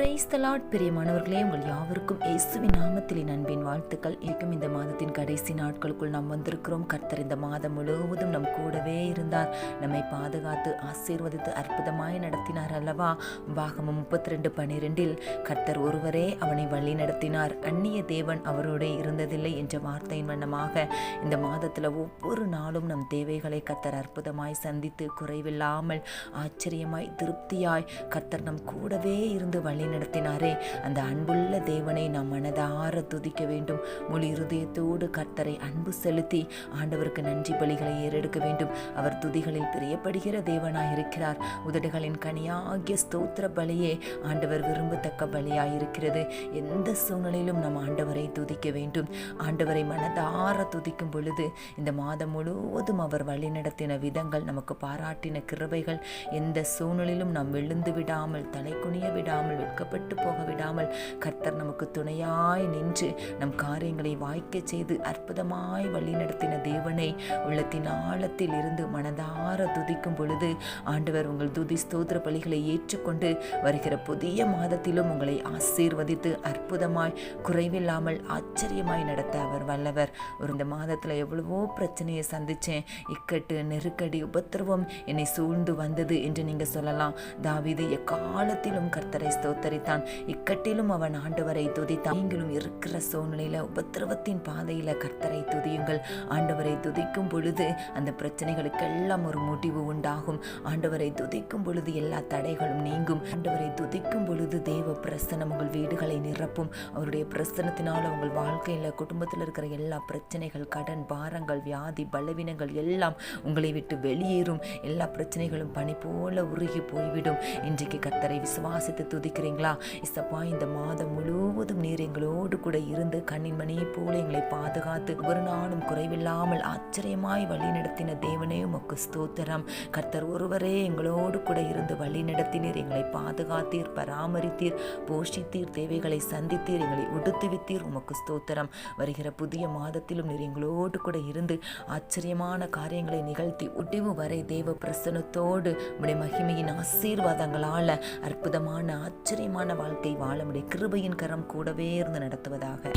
Price தலாட் பிரியமானவர்களே உங்கள் யாவருக்கும் இயேசுவின் நாமத்திலே அன்பின் வாழ்த்துக்கள். இருக்கும் இந்த மாதத்தின் கடைசி நாட்களுக்குள் நாம் வந்திருக்கிறோம். கர்த்தர் இந்த மாதம் முழுவதும் நம் கூடவே இருந்தார். நம்மை பாதுகாத்து ஆசீர்வதித்து அற்புதமாய் நடத்தினார் அல்லவா? வாகமம் முப்பத்தி ரெண்டு பனிரெண்டில் கர்த்தர் ஒருவரே அவனை வழி நடத்தினார். அந்நிய தேவன் அவரோட இருந்ததில்லை என்ற வார்த்தையின் வண்ணமாக இந்த மாதத்தில் ஒவ்வொரு நாளும் நம் தேவைகளை கர்த்தர் அற்புதமாய் சந்தித்து குறைவில்லாமல் ஆச்சரியமாய் திருப்தியாய் கர்த்தர் நம் கூடவே இருந்து வழி நடத்தினாரே அந்த அன்புள்ள தேவனை நாம் மனதார துதிக்க வேண்டும். முழு இருதயத்தோடு கர்த்தரை அன்பு செலுத்தி ஆண்டவருக்கு நன்றி பலிகளை ஏறெடுக்க வேண்டும். அவர் துதிகளில் பிரியப்படுகிற தேவனாய் இருக்கிறார். உதடுகளின் கனியாகிய ஸ்தோத்திர பலியே ஆண்டவர் விரும்பத்தக்க பலியாய் இருக்கிறது. எந்த சூழ்நிலையிலும் நாம் ஆண்டவரை துதிக்க வேண்டும். ஆண்டவரை மனதார துதிக்கும் பொழுது இந்த மாதம் முழுவதும் அவர் வழிநடத்தின விதங்கள் நமக்கு பாராட்டின கிருபைகள் எந்த சூழ்நிலையிலும் நாம் விழுந்து விடாமல் தலை குனிய விடாமல் வெட்கப்பட்டு போக விடாமல் கர்த்தர் நமக்கு துணையாய் நின்று நம் காரியங்களை வாய்க்க செய்து அற்புதமாய் வழி நடத்தின தேவனை உள்ளத்தின் ஆழத்தில் இருந்து மனதார துதிக்கும் பொழுது ஆண்டவர் உங்கள் துதி ஸ்தோத்திர பலிகளை ஏற்றுக்கொண்டு வருகிற புதிய மாதத்திலும் உங்களை ஆசீர்வதித்து அற்புதமாய் குறைவில்லாமல் ஆச்சரியமாய் நடத்த அவர் வல்லவர். ஒரு இந்த மாதத்தில் எவ்வளவோ பிரச்சனையை சந்தித்தேன் இக்கட்டு நெருக்கடி உபத்திரவம் என்னை சூழ்ந்து வந்தது என்று நீங்கள் சொல்லலாம். தாவிது எக்காலத்திலும் கர்த்தரை ஸ்தோத்தரித்தான் இக்கட்டிலும் அவன் ஆண்டவரை துதித்தான். நீங்களும் இருக்கிற சூழ்நிலையில உபத்திரவத்தின் பாதையில கர்த்தரை துதியுங்கள். ஆண்டவரை துதிக்கும் பொழுது அந்த பிரச்சனைகளுக்கெல்லாம் ஒரு முடிவு உண்டாகும். ஆண்டவரை துதிக்கும் பொழுது எல்லா தடைகளும் நீங்கும். ஆண்டவரை துதிக்கும் பொழுது தேவ பிரசனம் உங்கள் வீடுகளை நிரப்பும். அவருடைய பிரசனத்தினால் உங்கள் வாழ்க்கையில் குடும்பத்தில் இருக்கிற எல்லா பிரச்சனைகள் கடன் பாரங்கள் வியாதி பலவீனங்கள் எல்லாம் உங்களை விட்டு வெளியேறும். எல்லா பிரச்சனைகளும் பனி போல உருகி போய்விடும். இன்றைக்கு கர்த்தரை விசுவாசித்து துதிக்கிறேன். சரிங்களா இசப்பா இந்த மாதம் முழுவதும் நீர் எங்களோடு கூட இருந்து கண்ணின் மணியை போல எங்களை பாதுகாத்து ஒரு நாளும் குறைவில்லாமல் ஆச்சரியமாய் வழி நடத்தின தேவனே உமக்கு ஸ்தோத்திரம். கர்த்தர் ஒருவரே எங்களோடு கூட இருந்து வழி நடத்தினீர். எங்களை பாதுகாத்தீர் பராமரித்தீர் போஷித்தீர் தேவைகளை சந்தித்தீர் எங்களை உடுத்துவித்தீர் உமக்கு ஸ்தோத்திரம். வருகிற புதிய மாதத்திலும் நீர் எங்களோடு கூட இருந்து ஆச்சரியமான காரியங்களை நிகழ்த்தி முடிவு வரை தேவ பிரசனத்தோடு உடைய மகிமையின் ஆசீர்வாதங்களால் அற்புதமான ஆச்சரியமான வாழ்க்கை வாழ முடிய கிருபையின் கரம் கூடவே இருந்து நடத்துவதாக.